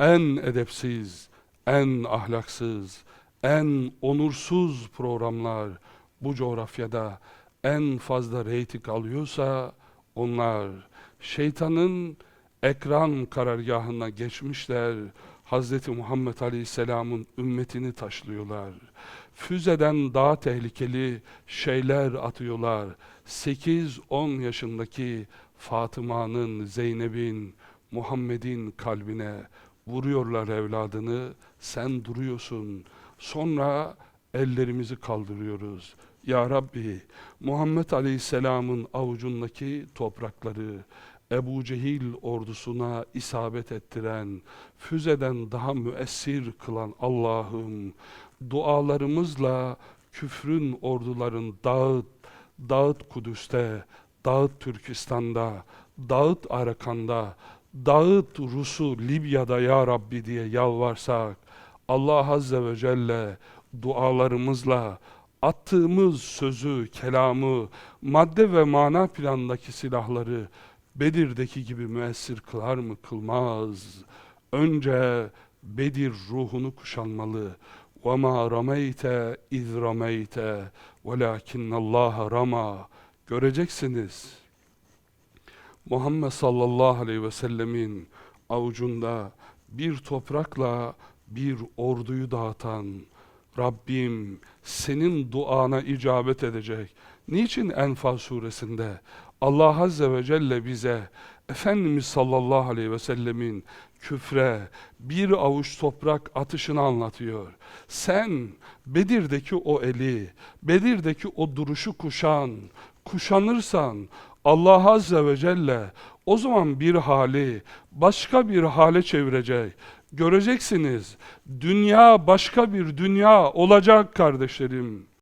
en edepsiz, en ahlaksız, en onursuz programlar bu coğrafyada en fazla reyting alıyorsa onlar şeytanın ekran karargahına geçmişler. Hazreti Muhammed Aleyhisselam'ın ümmetini taşlıyorlar. Füzeden daha tehlikeli şeyler atıyorlar. 8-10 yaşındaki Fatıma'nın, Zeynep'in, Muhammed'in kalbine vuruyorlar evladını. Sen duruyorsun. Sonra ellerimizi kaldırıyoruz. Ya Rabbi, Muhammed Aleyhisselam'ın avucundaki toprakları, Ebu Cehil ordusuna isabet ettiren, füzeden daha müessir kılan Allah'ım, dualarımızla küfrün orduların dağıt, dağıt Kudüs'te, dağıt Türkistan'da, dağıt Arakan'da, dağıt Rus'u Libya'da ya Rabbi diye yalvarsak, Allah Azze ve Celle dualarımızla attığımız sözü, kelamı, madde ve mana planındaki silahları Bedir'deki gibi müessir kılar mı? Kılmaz. Önce Bedir ruhunu kuşanmalı. وَمَا رَمَيْتَ اِذْ رَمَيْتَ وَلَاكِنَّ اللّٰهَ رَمَى Göreceksiniz. Muhammed sallallahu aleyhi ve sellemin avucunda bir toprakla bir orduyu dağıtan Rabbim senin duana icabet edecek. Niçin Enfal suresinde Allah Azze ve Celle bize Efendimiz sallallahu aleyhi ve sellemin küfre bir avuç toprak atışını anlatıyor. Sen Bedir'deki o eli, Bedir'deki o duruşu kuşan, kuşanırsan Allah Azze ve Celle o zaman bir hali başka bir hale çevirecek. Göreceksiniz dünya başka bir dünya olacak kardeşlerim.